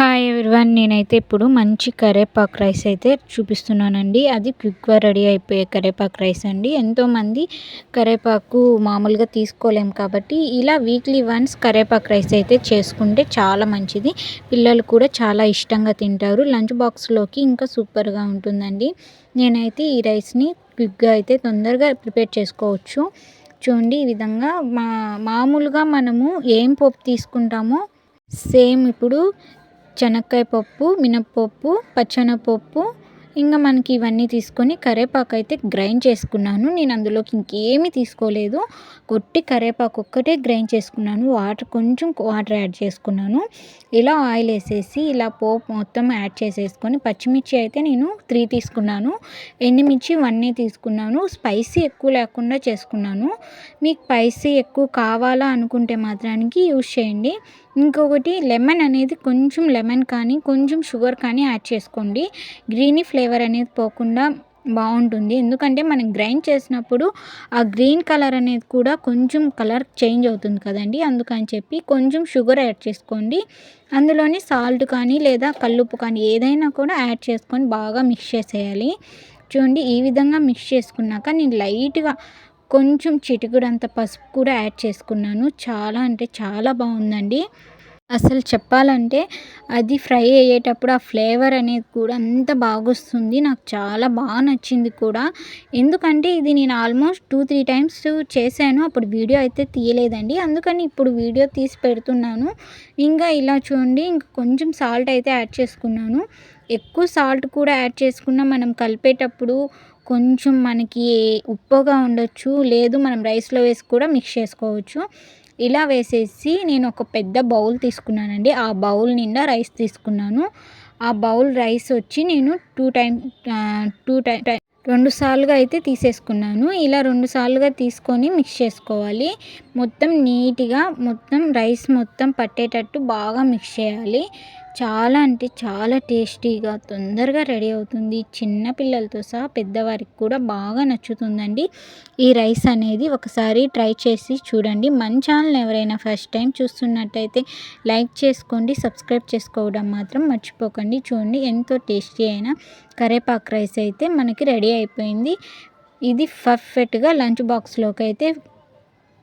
Hi everyone నేనైతే ఇప్పుడు మంచి కరేపాకు రైస్ అయితే చూపిస్తున్నానండి. అది క్విక్గా రెడీ అయిపోయే కరేపాకు రైస్ అండి. ఎంతోమంది కరేపాకు మామూలుగా తీసుకోలేము కాబట్టి ఇలా వీక్లీ వన్స్ కరేపాకు రైస్ అయితే చేసుకుంటే చాలా మంచిది. పిల్లలు కూడా చాలా ఇష్టంగా తింటారు. లంచ్ బాక్స్లోకి ఇంకా సూపర్గా ఉంటుందండి. నేనైతే ఈ రైస్ని క్విక్గా అయితే తొందరగా ప్రిపేర్ చేసుకోవచ్చు. చూడండి ఈ విధంగా మా మామూలుగా మనము ఏం పప్పు తీసుకుంటామో సేమ్ ఇప్పుడు శనక్కాయ పప్పు మినప్పప్పు పచ్చెనపప్పు ఇంకా మనకి ఇవన్నీ తీసుకొని కరేపాకు అయితే గ్రైండ్ చేసుకున్నాను. నేను అందులోకి ఇంకేమీ తీసుకోలేదు. కొట్టి కరేపాకు ఒక్కటే గ్రైండ్ చేసుకున్నాను. వాటర్ కొంచెం వాటర్ యాడ్ చేసుకున్నాను. ఇలా ఆయిల్ వేసేసి ఇలా పోపు మొత్తం యాడ్ చేసేసుకొని పచ్చిమిర్చి అయితే నేను త్రీ తీసుకున్నాను. ఎండుమిర్చి వన్నే తీసుకున్నాను. స్పైసీ ఎక్కువ లేకుండా చేసుకున్నాను. మీకు స్పైసీ ఎక్కువ కావాలా అనుకుంటే మాత్రానికి యూజ్ చేయండి. ఇంకొకటి లెమన్ అనేది కొంచెం లెమన్ కానీ కొంచెం షుగర్ కానీ యాడ్ చేసుకోండి. గ్రీనీ ఫ్లేవర్ అనేది పోకుండా బాగుంటుంది. ఎందుకంటే మనం గ్రైండ్ చేసినప్పుడు ఆ గ్రీన్ కలర్ అనేది కూడా కొంచెం కలర్ చేంజ్ అవుతుంది కదండి. అందుకని చెప్పి కొంచెం షుగర్ యాడ్ చేసుకోండి. అందులోని సాల్ట్ కానీ లేదా కల్లుప్పు కానీ ఏదైనా కూడా యాడ్ చేసుకొని బాగా మిక్స్ చేసేయాలి. చూడండి ఈ విధంగా మిక్స్ చేసుకున్నాక నేను లైట్గా కొంచెం చిటికుడంత పసుపు కూడా యాడ్ చేసుకున్నాను. చాలా అంటే చాలా బాగుందండి. అసలు చెప్పాలంటే అది ఫ్రై అయ్యేటప్పుడు ఆ ఫ్లేవర్ అనేది కూడా అంత బాగొస్తుంది. నాకు చాలా బాగా నచ్చింది కూడా. ఎందుకంటే ఇది నేను ఆల్మోస్ట్ టూ త్రీ టైమ్స్ చేశాను. అప్పుడు వీడియో అయితే తీయలేదండి. అందుకని ఇప్పుడు వీడియో తీసి పెడుతున్నాను. ఇంకా ఇలా చూడండి ఇంకా కొంచెం సాల్ట్ అయితే యాడ్ చేసుకున్నాను. ఎక్కువ సాల్ట్ కూడా యాడ్ చేసుకున్నా మనం కలిపేటప్పుడు కొంచెం మనకి ఉప్పుగా ఉండొచ్చు. లేదు మనం రైస్లో వేసి కూడా మిక్స్ చేసుకోవచ్చు. ఇలా వేసేసి నేను ఒక పెద్ద బౌల్ తీసుకున్నానండి. ఆ బౌల్ నిండా రైస్ తీసుకున్నాను. ఆ బౌల్ రైస్ వచ్చి నేను టూ టైమ్ టూ టైమ్ రెండు సార్లుగా అయితే తీసేసుకున్నాను. ఇలా రెండు సార్లుగా తీసుకొని మిక్స్ చేసుకోవాలి. మొత్తం నీట్గా మొత్తం రైస్ మొత్తం పట్టేటట్టు బాగా మిక్స్ చేయాలి. చాలా అంటే చాలా టేస్టీగా తొందరగా రెడీ అవుతుంది. చిన్న పిల్లలతో సహా పెద్దవారికి కూడా బాగా నచ్చుతుందండి. ఈ రైస్ అనేది ఒకసారి ట్రై చేసి చూడండి. మన ఛానల్ ఎవరైనా ఫస్ట్ టైం చూస్తున్నట్టయితే లైక్ చేసుకోండి సబ్స్క్రైబ్ చేసుకోవడం మాత్రం మర్చిపోకండి. చూడండి ఎంతో టేస్టీ అయిన కరేపాకు రైస్ అయితే మనకి రెడీ అయిపోయింది. ఇది పర్ఫెక్ట్గా లంచ్ బాక్స్లోకి అయితే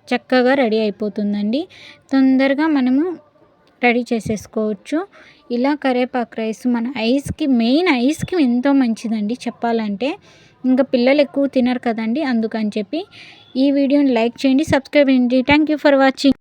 చక్కగా రెడీ అయిపోతుందండి. తొందరగా మనము రెడీ చేసేసుకోవచ్చు. ఇలా కరేపాకు రైస్ మన ఐస్కి మెయిన్ ఐస్కి ఎంతో మంచిదండి చెప్పాలంటే. ఇంకా పిల్లలు ఎక్కువ తినరు కదండి అందుకని చెప్పి ఈ వీడియోని లైక్ చేయండి సబ్స్క్రైబ్ చేయండి. Thank you for watching